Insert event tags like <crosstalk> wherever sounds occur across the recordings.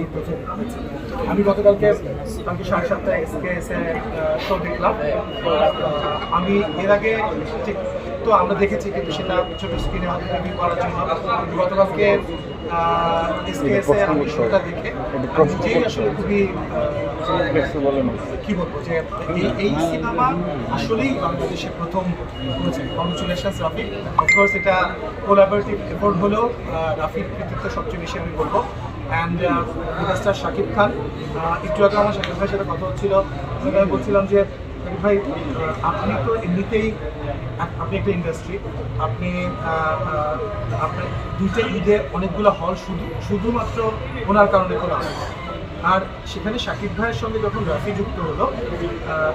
এই আমি গতকালকে কালকে সাড়ে সাতটায় এসকে এসে শো দেখলাম। আমি এর আগে ঠিক তো আমরা দেখেছি কিন্তু সেটা ছোট স্ক্রিনে রিভিউ করার জন্য। গতকালকে এসকে এসে আমি শোটা দেখে নিজেই আসলে খুবই কি বলব যে এই সিনেমা আসলেই বাংলাদেশে প্রথম করেছে কংগ্রেচুলেশনস রাফি। অফকোর্স এটা কোলাবোরেটিভ এফোর্ট হলেও রাফির কৃতিত্ব সবচেয়ে বেশি আমি বলব। অ্যান্ড মেগাস্টার শাকিব খান একটু আগে আমার শাকিব ভাইয়ের সাথে কথা হচ্ছিল। আমি বলছিলাম যে ভাই আপনি তো এমনিতেই আপনি একটা ইন্ডাস্ট্রি আপনি আপনার দুইটা ঈদে অনেকগুলো হল শুধু, শুধুমাত্র ওনার কারণে খোলা আর সেখানে শাকিব ভাইয়ের সঙ্গে যখন রাফি যুক্ত হলো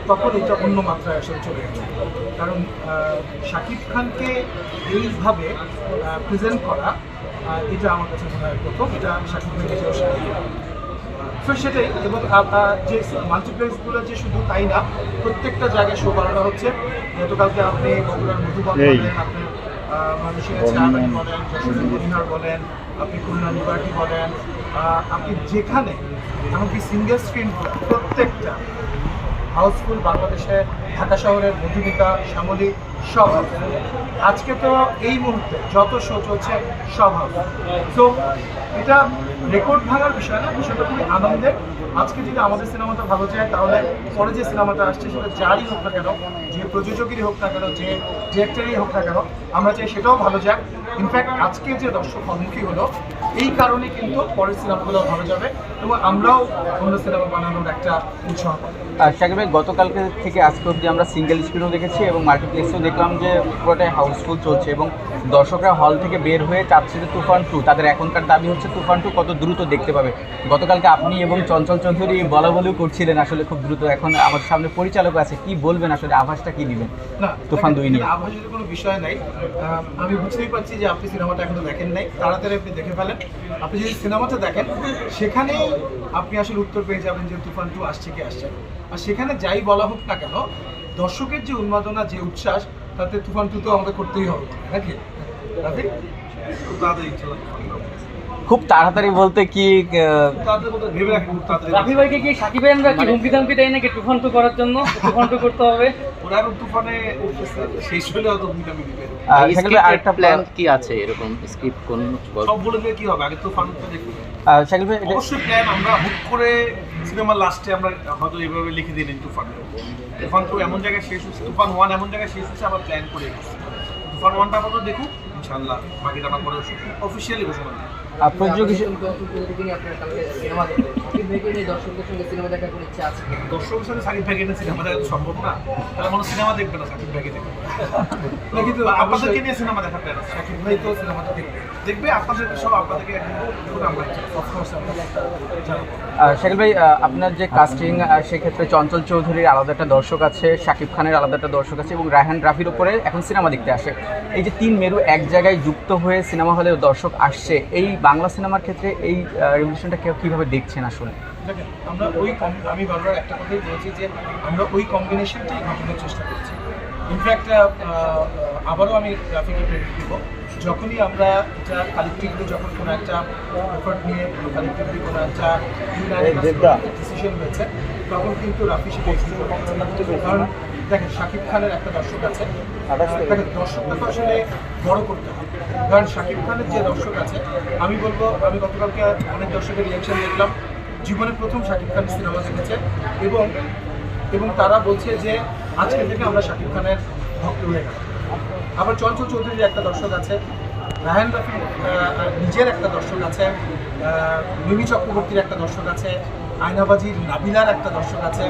তখন এটা অন্য মাত্রায় আসলে চলে গেছে। কারণ শাকিব খানকে এইভাবে প্রেজেন্ট করা এটা আমার কাছে মনে হয় প্রথম এটা শাকিব ভাই নিজেও। তো সেটাই এবং যে মাল্টিপ্লেক্সগুলো যে শুধু তাই না প্রত্যেকটা জায়গায় শো বাড়ানো হচ্ছে। গতকালকে আপনি বগুড়ার মধুবন বলেন মানুষের বলেন যশোরের মদিনার বলেন আপনি খুলনা লিবার্টি বলেন আপনি যেখানে এমনকি সিঙ্গেল স্ক্রিন প্রত্যেকটা হাউসফুল বাংলাদেশে ঢাকা শহরের মধুমিতা শ্যামলী সব house। আজকে তো এই মুহূর্তে যত শো চলছে স্বভাব তো এটা রেকর্ড ভাঙার বিষয় না, বিষয়টা খুবই আনন্দের। আজকে যদি আমাদের সিনেমাটা ভালো যায়, তাহলে পরে যে সিনেমাটা আসছে, সেটা যারই হোক না কেন, যে প্রযোজকেরই হোক না কেন, যে একটারই হোক না কেন, আমরা চাই সেটাও ভালো যাক। ইনফ্যাক্ট আজকে যে দর্শক সম্মুখী হলো, এই কারণে কিন্তু পরের সিনেমাগুলো ভালো যাবে এবং আমরাও অন্য সিনেমা বানানোর একটা উৎসাহ পাবো। ভাই, গতকালকে থেকে আজকে অবধি আমরা সিঙ্গেল স্ক্রিনও দেখেছি এবং মাল্টিপ্লেক্সেও দেখলাম যে পুরোটাই হাউসফুল চলছে এবং দর্শকরা হল থেকে বের হয়ে চাচ্ছে যে তুফান টু তাদের এখনকার দাবি হচ্ছে তুফান টু কত দ্রুত দেখতে পাবে। গতকালকে আপনি এবং চঞ্চল চৌধুরী বলা বলেও করছিলেন আসলে খুব দ্রুত। এখন আমার সামনে পরিচালক আছে কি বলবেন আসলে? আভাসটা কি দিবেন? না তুফান দুই নিয়ে। আভাসের কোনো বিষয় নাই। আমি বুঝতেই পারছি যে আপনি সিনেমাটা এখনও দেখেন নাই। তাড়াতাড়ি আপনি দেখে ফেলেন। আপনি যদি সিনেমাটা দেখেন সেখানেই আপনি আসলে উত্তর পেয়ে যাবেন যে তুফান টু আসছে কি আসছে আর সেখানে যাই বলা হোক না কেন দর্শকের যে উন্মাদনা যে উচ্ছ্বাস তাতে তুফান টু তো আমাদের করতেই হবে নাকি? রাফি? খুব তাড়াতাড়ি চলো। খুব তাড়াতাড়ি বলতে কি রাফি ভাইকে কি সাকিব কি হুমকি দামকি দেয় নাকি তুফান টু করার জন্য? তুফান টু করতে হবে। ওরা তুফানে শেষ হলে দিবে আরেকটা প্ল্যান কি আছে এরকম? স্ক্রিপ্ট কোন সব বলে দিলে কি হবে? আগে তুফানটা দেখুন আহ, শাকিব ভাই অবশ্যই প্ল্যান আমরা হুট করে সিনেমার লাস্টে আমরা হয়তো এইভাবে লিখে দিই নি তুফান। তুফান টু এমন জায়গায় শেষ হচ্ছে তুফান ওয়ান এমন জায়গায় শেষ হচ্ছে আবার প্ল্যান করে এসেছি। তুফান ওয়ানটা আপাতত দেখুক ইনশাল্লাহ বাকিটা আমরা পরে অফিসিয়ালি ঘোষণা দিই দেখার ইচ্ছা আছে দর্শকের সাথে সাকিব ভাইকে সিনেমা দেখা তো সম্ভব না? তাহলে কোনো সিনেমা দেখবে না সাকিব ভাইকে দেখবে। কিন্তু <laughs> আপনাদেরকে নিয়ে সিনেমা দেখার প্ল্যান আছে। সাকিব ভাই তো সিনেমাটা দেখবে। দেখবে সব আপনাদেরকে শাকিল ভাই আপনার যে কাস্টিং সেক্ষেত্রে চঞ্চল চৌধুরীর আলাদা একটা দর্শক আছে শাকিব খানের আলাদা একটা দর্শক আছে এবং রায়হান রাফির উপরে এখন সিনেমা দেখতে আসে। এই যে তিন মেরু এক জায়গায় যুক্ত হয়ে সিনেমা হলে দর্শক আসছে এই বাংলা সিনেমার ক্ষেত্রে এই রেভলিউশনটা কেউ কীভাবে দেখছেন আসলে আমরা ওই আমি বারবার একটা কথাই বলছি যে আমরা ওই কম্বিনেশনটাই ঘটানোর চেষ্টা করছি। ইনফ্যাক্ট আবারও আমি গ্রাফিকে ক্রেডিট দিব। যখনই আমরা এটা কালেক্টিভলি যখন কোনো একটা এফার্ট নিয়ে কালেক্টিভলি কোনো একটা ডিসিশন হয়েছে তখন কিন্তু রাফি সেটা কারণ দেখেন শাকিব খানের একটা দর্শক আছে। দেখেন দর্শকটা তো আসলে বড় করতে হবে কারণ শাকিব খানের যে দর্শক আছে আমি বলব আমি গতকালকে অনেক দর্শকের রিয়াকশন দেখলাম। জীবনে প্রথম শাকিব খান সিনেমা দেখেছে এবং এবং তারা বলছে যে আজকে থেকে আমরা শাকিব খানের ভক্ত হয়ে গেলাম। আবার চঞ্চল চৌধুরীর একটা দর্শক আছে রায়হান রাফির নিজের একটা দর্শক আছে মিমি চক্রবর্তীর একটা দর্শক আছে আয়নাবাজির নাবিলার একটা দর্শক আছে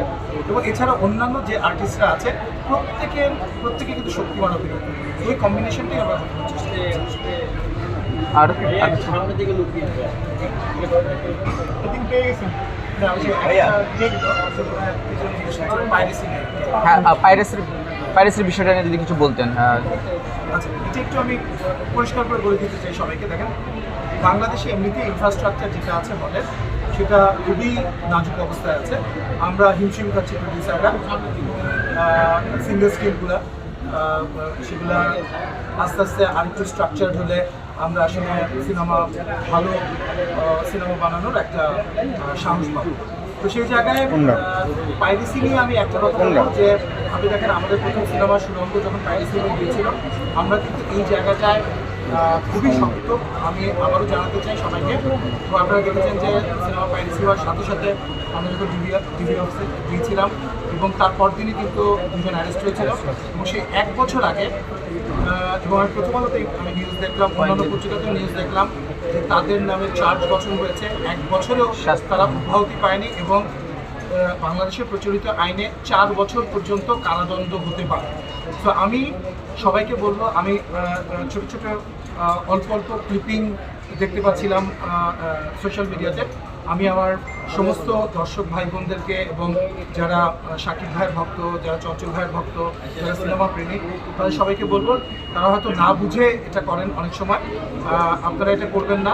এবং এছাড়া অন্যান্য যে আর্টিস্টরা আছে প্রত্যেকের প্রত্যেকে কিন্তু শক্তিমান অভিনয়। এই কম্বিনেশনটাই আমরা আর আর I think পেয়ে গেছেন না, ওই যে একটা piracy নিয়ে। হ্যাঁ পাইরেসির পাইরেসির বিষয়টা নিয়ে যদি কিছু বলতেন আচ্ছা এটা একটু আমি পরিষ্কার করে বলে দিতে চাই সবাইকে, দেখেন, বাংলাদেশে এমনিতে ইনফ্রাস্ট্রাকচার যেটা আছে হলের সেটা খুবই নাজুক অবস্থায় আছে। আমরা হিমশিম খাচ্ছি প্রডিউসাররা সিঙ্গেল স্ক্রিনগুলো সেগুলা আস্তে আস্তে আরেকটু স্ট্রাকচার্ড হলে আমরা আসলে সিনেমা ভালো সিনেমা বানানোর একটা সাহস পাবো। তো সেই জায়গায় পাইরেসি নিয়ে আমি একটা কথা বলব যে আপনি দেখেন আমাদের প্রথম সিনেমা সুরঙ্গ যখন পাইরেসি নিয়ে গিয়েছিল আমরা কিন্তু এই জায়গাটায় খুবই শক্ত। আমি আবারও জানাতে চাই সবাইকে। তো আপনারা দেখেছেন যে সিনেমা পাইরেসি হওয়ার সাথে সাথে আমরা যখন ডিবি ডিবি অফিসে গিয়েছিলাম এবং তারপর দিনই কিন্তু দুজন অ্যারেস্ট হয়েছিল। এবং সেই এক বছর আগে এবং আমি প্রথম আলোতে আমি নিউজ দেখলাম অন্যান্য পত্রিকাতেও নিউজ দেখলাম যে তাদের নামে চার বছর হয়েছে। এক বছরেও তারা অব্যাহতি পায়নি এবং আহ, বাংলাদেশের প্রচলিত আইনে চার বছর পর্যন্ত কারাদণ্ড হতে পারে। তো আমি সবাইকে বলব আমি ছোট ছোট অল্প অল্প ক্লিপিং দেখতে পাচ্ছিলাম সোশ্যাল মিডিয়াতে আমি আমার সমস্ত দর্শক ভাই বোনদেরকে এবং যারা শাকিব ভাইয়ের ভক্ত, যারা চঞ্চল ভাইয়ের ভক্ত, যারা সিনেমা প্রেমিক, তাদের সবাইকে বলব, তারা হয়তো না বুঝে এটা করেন অনেক সময়। আপনারা এটা করবেন না।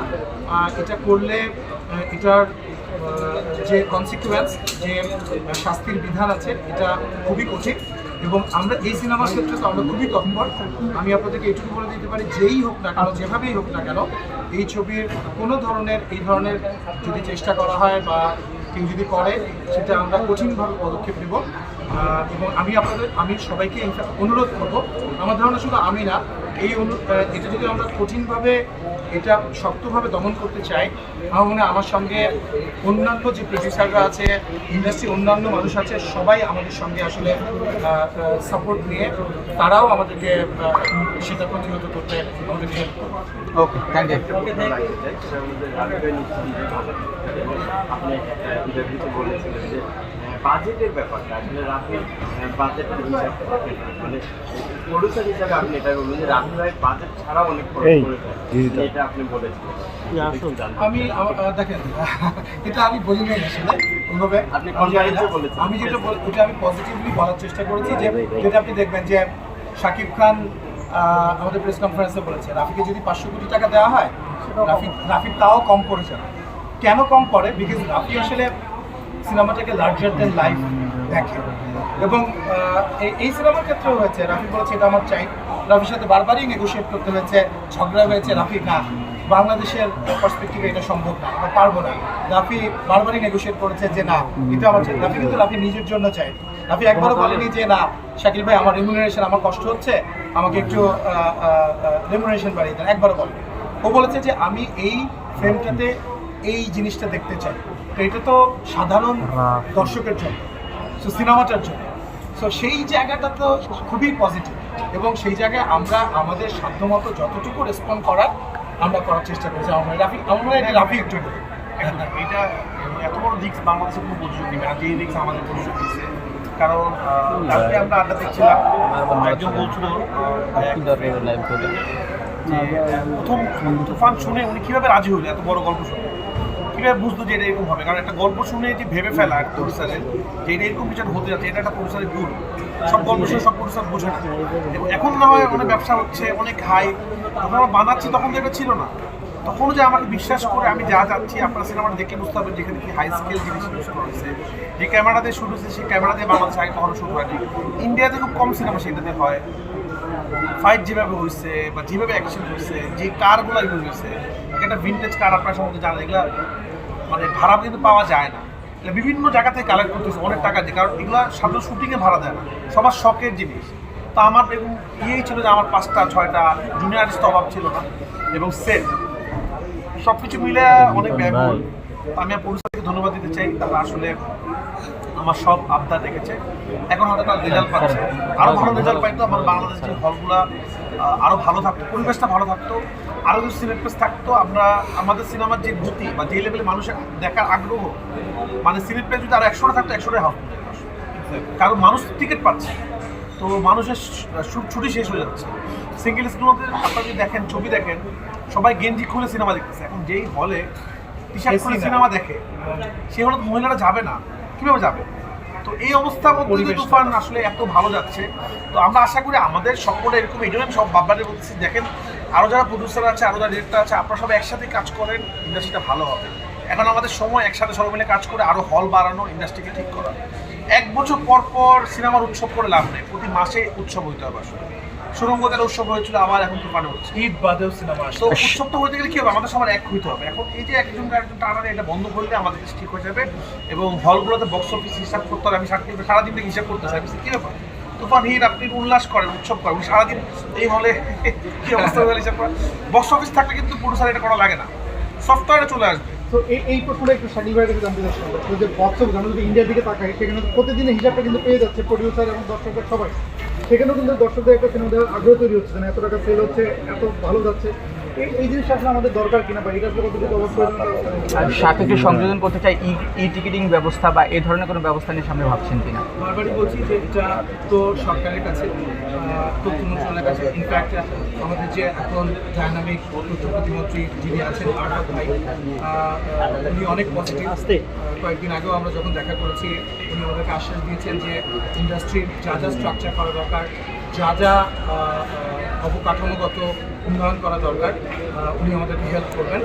এটা করলে এটার যে কনসিকুয়েন্স যে শাস্তির বিধান আছে, এটা খুবই কঠিন। এবং আমরা এই সিনেমার ক্ষেত্রে তো আমরা খুবই তৎপর আমি আপনাদেরকে এটুকু বলে দিতে পারি, যেই হোক না কেন, যেভাবেই হোক না কেন এই ছবির কোনো ধরনের, এই ধরনের যদি চেষ্টা করা হয় বা কেউ যদি করে, সেটা আমরা কঠিনভাবে পদক্ষেপ নেব। এবং আমি আপনাদের, আমি সবাইকে অনুরোধ করব। আমার ধারণা শুধু আমি না, এই অনু এটা যদি আমরা কঠিনভাবে এটা শক্তভাবে দমন করতে চাই। আমার মনে আমার সঙ্গে অন্যান্য যে প্রডিউসাররা আছে ইন্ডাস্ট্রি অন্যান্য মানুষ আছে সবাই আমাদের সঙ্গে আসলে সাপোর্ট নিয়ে তারাও আমাদেরকে সেটা প্রতিহত করতে আমাদেরকে হেল্প করবে। ওকে থ্যাংক ইউ আপনি বলেছিলেন যে বাজেটের ব্যাপারটা আসলে রাফি বাজেটের হিসাব। মানে প্রডিউসার হিসাবে আপনি এটা বলবেন যে রাফি ভাই বাজেট ছাড়াও অনেক খরচ করে। এটা আপনি বলেছিলেন। আমি দেখেন <laughs> এটা আমি বলি নাই আসলে ওইভাবে আপনি আমি যেটা এটা আমি পজিটিভলি বলার চেষ্টা করেছি যে যেটা আপনি দেখবেন যে শাকিব খান আমাদের প্রেস কনফারেন্সে বলেছে রাফিকে যদি পাঁচশো কোটি টাকা দেওয়া হয় রাফি রাফি তাও কম করেছে। কেন কম করে? বিকজ রাফি আসলে সিনেমাটাকে লার্জার দেন লাইফ দেখে। এবং এই- সিনেমার ক্ষেত্রেও হয়েছে। রাফি বলেছে এটা আমার চাই। রাফির সাথে বারবারই নেগোশিয়েট করতে হয়েছে। ঝগড়া হয়েছে রাফি না বাংলাদেশের পার্সপেক্টিভে এটা সম্ভব না আমরা পারব না। রাফি বারবারই নেগোশিয়েট করেছে যে না এটা আমার চাই। রাফি কিন্তু রাফি নিজের জন্য চাই রাফি একবারও বলেনি যে না শাকিল ভাই আমার রেমুনারেশন আমার কষ্ট হচ্ছে আমাকে একটু রেমুনারেশন বাড়িয়ে দেন। একবারও বলেনি। ও বলেছে যে আমি এই ফ্রেমটাতে এই জিনিসটা দেখতে চাই। তো এটা তো সাধারণ দর্শকের জন্য সো সিনেমাটার জন্য। সো সেই জায়গাটা তো খুবই পজিটিভ এবং সেই জায়গায় আমরা আমাদের সাধ্যমতো যতটুকু রেসপন্ড করার আমরা করার চেষ্টা করেছি। আমার রাফি আমার মনে হয় এটা রাফি একটু এটা এত বড় রিক্স বাংলাদেশের কোনো প্রযোজক নেবে না। যেই রিক্স আমাদের প্রযোজক নিচ্ছে কারণ আহ, আমরা আড্ডা দেখছিলাম একজন বলছিল প্রথম তুফান শুনে উনি কীভাবে রাজি হইল এত বড় গল্প শুনে। কীভাবে বুঝতো যে এটা এরকম হবে। কারণ একটা গল্প শুনে যে ভেবে ফেলা একটা প্রডিউসারের যে এটা এরকম একটা হতে যাচ্ছে, এটা একটা প্রডিউসারের গুণ সব গল্প শুনে সব প্রডিউসার বোঝে না। এবং এখন না হয় অনেক ব্যবসা হচ্ছে, অনেক হাই আমরা বানাচ্ছি, তখন তো এটা ছিল না। তখন যে আমাকে বিশ্বাস করে আমি যা যাচ্ছি, আপনার সিনেমাটা দেখে বুঝতে হবে যেখানে কি হাই স্কেল জিনিস ইউজ করা যে ক্যামেরা দিয়ে শুট হয়েছে সেই ক্যামেরা দিয়ে বাংলাদেশে আগে কখনো শুট হয়নি। ইন্ডিয়াতে খুব কম সিনেমা সেটাতে হয়। ফাইট যেভাবে হয়েছে বা যেভাবে অ্যাকশন হয়েছে, যে কারগুলো ইউজ হয়েছে একটা ভিন্টেজ কার আপনার সম্বন্ধে জানেন, এগুলা মানে ভাড়া কিন্তু পাওয়া যায় না। বিভিন্ন জায়গা থেকে কালেক্ট করতেছে অনেক টাকা দিয়ে, কারণ এগুলো সাধারণ শুটিংয়ে ভাড়া দেয় না। সবার শখের জিনিস। তো আমার এরকম ইয়েই ছিল যে আমার পাঁচটা, ছয়টা জুনিয়র আর্টিস্ট অভাব ছিল না, এবং সেট সব কিছু মিলে অনেক ব্যয়বহুল আমি পরিষদকে ধন্যবাদ দিতে চাই, তারা আসলে আমার সব আবদার রেখেছে। এখন হয়তো তার রেজাল্ট পাচ্ছে। আরও ভালো রেজাল্ট পাইতো, আমার বাংলাদেশের হলগুলা আহ, আরও ভালো থাকতো পরিবেশটা ভালো থাকতো আরও যদি সিনেপ্লেস থাকতো আমরা আমাদের সিনেমার যে গতি বা যে লেভেলে মানুষের দেখার আগ্রহ মানে সিনেপ্লেস যদি আরও একশোটা থাকতো একশোটাই হাফ কারণ মানুষ টিকিট পাচ্ছে তো মানুষের ছুটি শেষ হয়ে যাচ্ছে। সিঙ্গেল স্ক্রিনতে আপনারা যদি দেখেন ছবি দেখেন সবাই গেঞ্জি খুলে সিনেমা দেখতেছে। এখন যেই হলে টি শার্ট খুলে সিনেমা দেখে সে হলে মহিলারা যাবে না কীভাবে যাবে? এই অবস্থার মধ্যে তুফান আসলে এত ভালো যাচ্ছে তো আমরা আশা করি আমাদের সকলে এরকম এই জন্য সব বাব্বারে বলছি দেখেন আরও যারা প্রডিউসার আছে আরও যারা ডিরেক্টর আছে আপনারা সবাই একসাথে কাজ করেন ইন্ডাস্ট্রিটা ভালো হবে। এখন আমাদের সময় একসাথে সবাই মিলে কাজ করে আরও হল বাড়ানো ইন্ডাস্ট্রিকে ঠিক করা। এক বছর পর পর সিনেমার উৎসব করে লাভ নেই প্রতি মাসে উৎসব হইতে হবে আসলে। সুরঙ্গদের উৎসব হয়েছিল আবার এখন তুফানে হচ্ছে। ঈদ বাদেও সিনেমা আসছে। তো উৎসবটা হতে গেলে কি হবে? আমাদের সবার এক হইতে হবে। এখন এই যে একজন একজন টানারে এটা বন্ধ করলে আমাদের ঠিক হয়ে যাবে এবং হলগুলোতে বক্স অফিস হিসাব করতে হবে। আমি সারাদিন থেকে হিসাব করতে চাই। কি ব্যাপার? তুফান হিট আপনি উল্লাস করেন উৎসব করেন। সারাদিন এই হলে কি অবস্থা হয়ে হিসাব করেন? বক্স অফিস থাকলে কিন্তু প্রডিউসার এটা করা লাগে না। সফটওয়্যারে চলে আসবে। তো এই এই প্রশ্নটা একটু ভাইয়ের কাছে জানতে চাচ্ছিলাম। যে বক্স অফিস আমরা যদি ইন্ডিয়ার দিকে তাকাই সেখানে প্রতিদিনের হিসাবটা কিন্তু পেয়ে যাচ্ছে প্রডিউসার এবং দর্শকের সবাই। সেখানেও কিন্তু দর্শকদের একটা সিনেমা দেওয়ার আগ্রহ তৈরি হচ্ছে না এত টাকা সেল হচ্ছে, এত ভালো যাচ্ছে। এই জিনিসটা আসলে আমাদের দরকার কিনা বা এটা আসলে কতটুকু অবশ্যই সাথে একটু সংযোজন করতে চাই ই ই টিকিটিং ব্যবস্থা বা এই ধরনের কোনো ব্যবস্থা নিয়ে সামনে ভাবছেন কিনা? বারবারই বলছি যে এটা তো সরকারের কাছে তথ্য মন্ত্রণালয়ের কাছে। ইনফ্যাক্ট আমাদের যে এখন ডায়নামিক তথ্য প্রতিমন্ত্রী যিনি আছেন আরফাত ভাই উনি অনেক পজিটিভ কয়েকদিন আগেও আমরা যখন দেখা করেছি উনি আমাদেরকে আশ্বাস দিয়েছেন যে ইন্ডাস্ট্রির যা যা স্ট্রাকচার করা দরকার যা যা অবকাঠামোগত উন্নয়ন করা দরকার উনি আমাদেরকে হেল্প করবেন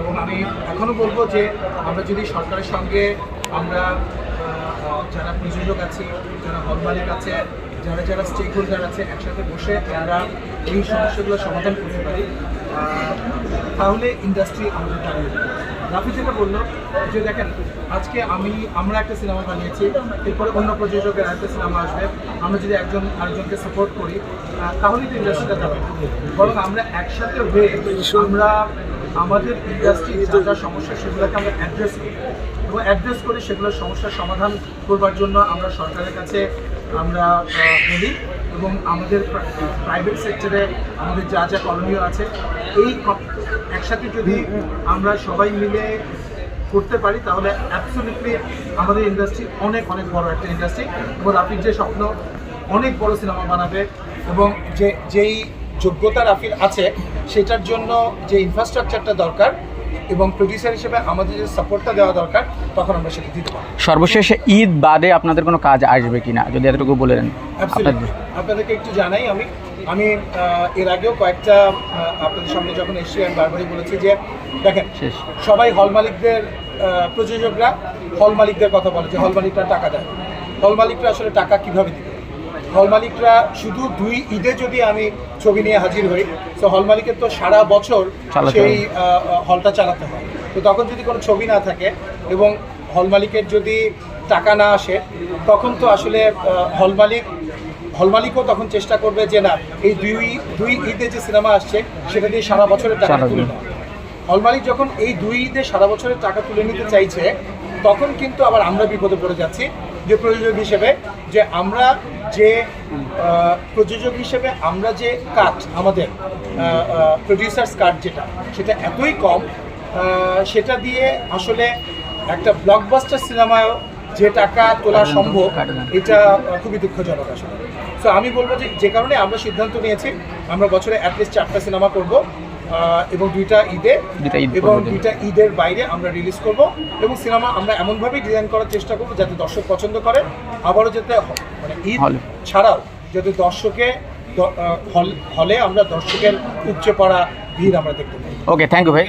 এবং আমি এখনও বলব যে, আমরা যদি সরকারের সঙ্গে আমরা যারা প্রযোজক আছে, যারা হল মালিক আছে, যারা যারা স্টেক হোল্ডার আছে, একসাথে বসে তারা এই সমস্যাগুলো সমাধান করতে পারি তাহলে ইন্ডাস্ট্রি আমাদের দাঁড়িয়ে। রাফি যেটা বলল, যে দেখেন, আজকে আমি, আমরা একটা সিনেমা বানিয়েছি, এরপরে অন্য প্রযোজকের একটা সিনেমা আসবে, আমরা যদি একজন আরেকজনকে সাপোর্ট করি তাহলেই তো ইন্ডাস্ট্রিটা যাবে। বরং আমরা একসাথে হয়ে আমরা আমাদের ইন্ডাস্ট্রি যা যা সমস্যা, সেগুলোকে আমরা অ্যাড্রেস করি। এবং অ্যাড্রেস করে সেগুলোর সমস্যার সমাধান করবার জন্য আমরা সরকারের কাছে আমরা বলি এবং আমাদের প্রাইভেট সেক্টরে আমাদের যা যা করণীয় আছে, এই একসাথে যদি আমরা সবাই মিলে করতে পারি, তাহলে অ্যাবসলিউটলি আমাদের ইন্ডাস্ট্রি অনেক অনেক বড় একটা ইন্ডাস্ট্রি এবং রাফির যে স্বপ্ন, অনেক বড় সিনেমা বানাবে এবং যে, যেই যোগ্যতা রাফির আছে, সেটার জন্য যে ইনফ্রাস্ট্রাকচারটা দরকার এবং প্রডিউসার হিসেবে আমাদের যে সাপোর্টটা দেওয়া দরকার তখন আমরা সেটা দিতে পারব। সর্বশেষে ঈদ বাদে আপনাদের কোনো কাজ আসবে কি না যদি এতটুকু বলে দেন. আপনাদেরকে একটু জানাই আমি। আমি এর আগেও কয়েকটা আপনাদের সামনে যখন এসেছি আমি বারবারই বলেছি যে দেখেন সবাই হল মালিকদের প্রযোজকরা হল মালিকদের কথা বলে যে হল মালিকরা টাকা দেয়। হল মালিকরা আসলে টাকা কীভাবে দিবে? হল মালিকরা শুধু দুই ঈদে যদি আমি ছবি নিয়ে হাজির হই তো হল মালিকের তো সারা বছর সেই হলটা চালাতে হয়। তো তখন যদি কোনো ছবি না থাকে এবং হল মালিকের যদি টাকা না আসে তখন তো আসলে হল মালিক হল মালিকও তখন চেষ্টা করবে যে না এই দুই দুই ঈদে যে সিনেমা আসছে সেটা দিয়ে সারা বছরের টাকা তুলে নেওয়া হল মালিক যখন এই দুই ঈদে সারা বছরের টাকা তুলে নিতে চাইছে তখন কিন্তু আবার আমরা বিপদে পড়ে যাচ্ছি। যে প্রযোজক হিসেবে যে আমরা যে প্রযোজক হিসেবে আমরা যে কাট আমাদের প্রডিউসার্স কাট যেটা সেটা এতই কম সেটা দিয়ে আসলে একটা ব্লকবাস্টার সিনেমায়ও যে টাকা তোলা সম্ভব এটা খুবই দুঃখজনক আসলে। সো আমি বলব যে যে কারণে আমরা সিদ্ধান্ত নিয়েছি আমরা বছরে অ্যাটলিস্ট চারটা সিনেমা করব। এবং দুইটা ঈদে এবং দুইটা ঈদের বাইরে আমরা রিলিজ করব। এবং সিনেমা আমরা এমনভাবেই ডিজাইন করার চেষ্টা করব যাতে দর্শক পছন্দ করে। আবারও যাতে মানে ঈদ। ছাড়াও যাতে দর্শকে হল- আমরা দর্শকের উপচে পড়া ভিড় আমরা দেখতে পাই। ওকে থ্যাংক ইউ ভাই।